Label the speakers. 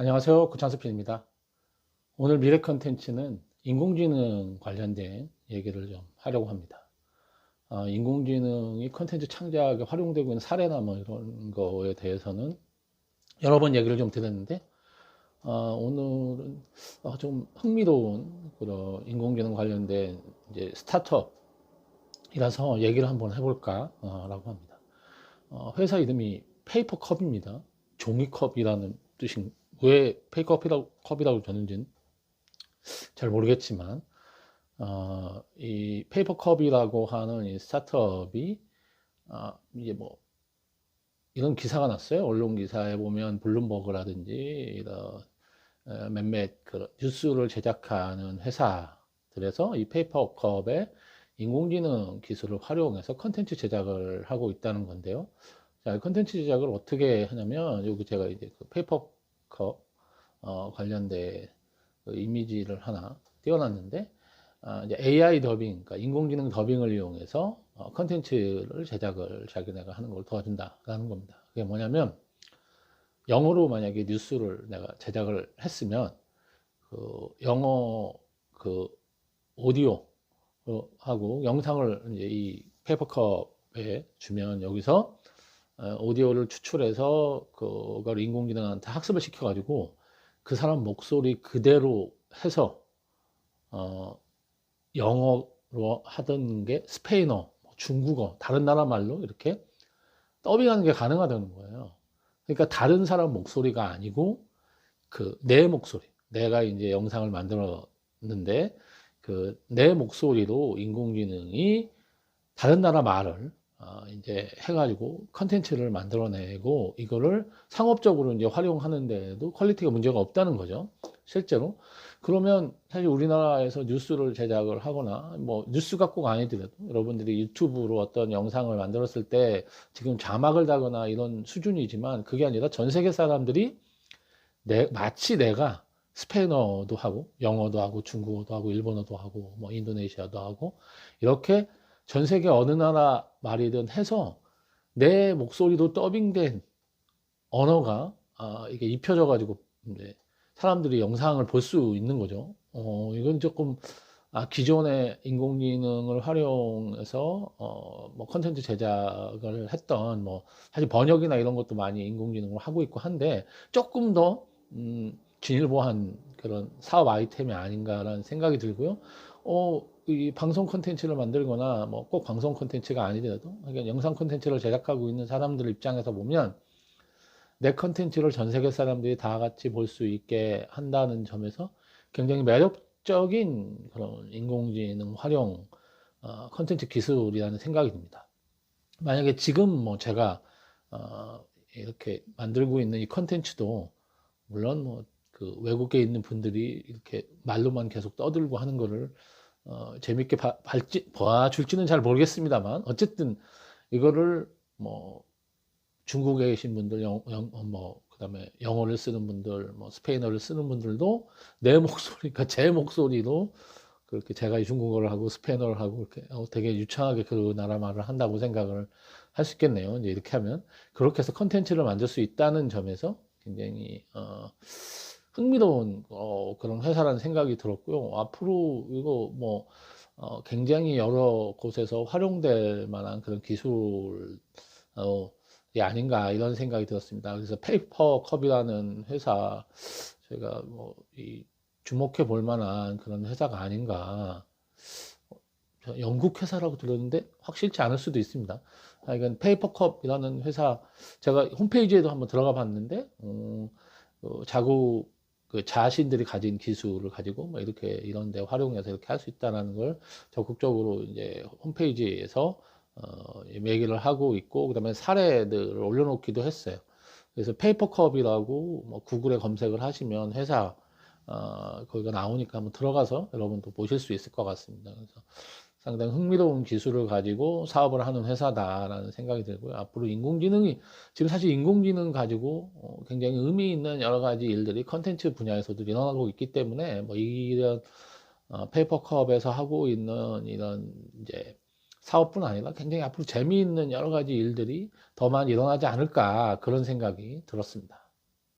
Speaker 1: 안녕하세요. 구창수P입니다. 오늘 미래 컨텐츠는 인공지능 관련된 얘기를 좀 하려고 합니다. 어, 인공지능이 컨텐츠 창작에 활용되고 있는 사례나 뭐 이런 거에 대해서는 여러 번 얘기를 좀 드렸는데, 어, 오늘은 어, 좀 흥미로운 그런 인공지능 관련된 이제 스타트업이라서 얘기를 한번 해볼까, 어, 라고 합니다. 어, 회사 이름이 페이퍼컵입니다. 종이컵이라는 뜻인, 왜 페이커피라고 컵이라고 줬는지는 잘 모르겠지만 어, 이 페이퍼컵이라고 하는 이 스타트업이 어, 이제 뭐 이런 기사가 났어요. 언론 기사에 보면 블룸버그라든지 이런 어, 몇몇 그 뉴스를 제작하는 회사들에서 이 페이퍼컵에 인공지능 기술을 활용해서 컨텐츠 제작을 하고 있다는 건데요. 자, 컨텐츠 제작을 어떻게 하냐면 여기 제가 이제 그 페이퍼 컵 어, 관련된 그 이미지를 하나 띄워놨는데 아, 이제 AI 더빙, 그러니까 인공지능 더빙을 이용해서 어, 컨텐츠를 제작을 자기네가 하는 걸 도와준다라는 겁니다. 그게 뭐냐면 영어로 만약에 뉴스를 내가 제작을 했으면 그 영어 그 오디오 하고 영상을 이제 이 페이퍼컵에 주면 여기서 어, 오디오를 추출해서 그걸 인공지능한테 학습을 시켜가지고 그 사람 목소리 그대로 해서 어, 영어로 하던 게 스페인어, 뭐 중국어, 다른 나라 말로 이렇게 더빙하는 게 가능하다는 거예요. 그러니까 다른 사람 목소리가 아니고 그 내 목소리, 내가 이제 영상을 만들었는데 그 내 목소리로 인공지능이 다른 나라 말을 어, 이제 해가지고 컨텐츠를 만들어내고 이거를 상업적으로 이제 활용하는데도 퀄리티가 문제가 없다는 거죠. 실제로. 그러면 사실 우리나라에서 뉴스를 제작을 하거나 뭐 뉴스가 꼭 아니더라도 여러분들이 유튜브로 어떤 영상을 만들었을 때 지금 자막을 다거나 이런 수준이지만 그게 아니라 전 세계 사람들이 내, 마치 내가 스페인어도 하고 영어도 하고 중국어도 하고 일본어도 하고 뭐 인도네시아도 하고 이렇게 전 세계 어느 나라 말이든 해서 내 목소리도 더빙된 언어가 아, 이게 입혀져 가지고 사람들이 영상을 볼 수 있는 거죠. 어, 이건 조금 아, 기존의 인공지능을 활용해서 어, 뭐 컨텐츠 제작을 했던 뭐 사실 번역이나 이런 것도 많이 인공지능으로 하고 있고 한데 조금 더 음, 진일보한 그런 사업 아이템이 아닌가라는 생각이 들고요. 어, 이 방송 콘텐츠를 만들거나 뭐 꼭 방송 콘텐츠가 아니더라도 그러니까 영상 콘텐츠를 제작하고 있는 사람들 입장에서 보면 내 콘텐츠를 전 세계 사람들이 다 같이 볼 수 있게 한다는 점에서 굉장히 매력적인 그런 인공지능 활용 어, 콘텐츠 기술이라는 생각이 듭니다. 만약에 지금 뭐 제가 어, 이렇게 만들고 있는 이 콘텐츠도 물론 뭐 그 외국에 있는 분들이 이렇게 말로만 계속 떠들고 하는 거를 어, 재밌게 봐, 발지, 봐줄지는 잘 모르겠습니다만 어쨌든 이거를 뭐 중국에 계신 분들 영, 영, 어, 뭐 그다음에 영어를 쓰는 분들 뭐 스페인어를 쓰는 분들도 내 목소리 그러니까 제 목소리로 그렇게 제가 중국어를 하고 스페인어를 하고 이렇게 어, 되게 유창하게 그 나라 말을 한다고 생각을 할 수 있겠네요. 이제 이렇게 하면 그렇게 해서 컨텐츠를 만들 수 있다는 점에서 굉장히 어, 흥미로운 어, 그런 회사라는 생각이 들었고요. 앞으로 이거 뭐 어, 굉장히 여러 곳에서 활용될 만한 그런 기술이 아닌가 이런 생각이 들었습니다. 그래서 페이퍼컵이라는 회사 제가 뭐 이 주목해 볼 만한 그런 회사가 아닌가. 영국 회사라고 들었는데 확실치 않을 수도 있습니다. 이건 페이퍼컵이라는 회사 제가 홈페이지에도 한번 들어가 봤는데 음, 어, 자국 그 자신들이 가진 기술을 가지고 뭐 이렇게 이런 데 활용해서 이렇게 할 수 있다는 걸 적극적으로 이제 홈페이지에서 어, 얘기를 하고 있고 그다음에 사례들을 올려놓기도 했어요. 그래서 페이퍼컵이라고 뭐 구글에 검색을 하시면 회사 어, 거기가 나오니까 한번 들어가서 여러분도 보실 수 있을 것 같습니다. 그래서 상당히 흥미로운 기술을 가지고 사업을 하는 회사다라는 생각이 들고요. 앞으로 인공지능이 지금 사실 인공지능 가지고 어, 굉장히 의미 있는 여러 가지 일들이 컨텐츠 분야에서도 일어나고 있기 때문에 뭐 이런 어, 페이퍼컵에서 하고 있는 이런 이제 사업뿐 아니라 굉장히 앞으로 재미있는 여러 가지 일들이 더 많이 일어나지 않을까 그런 생각이 들었습니다.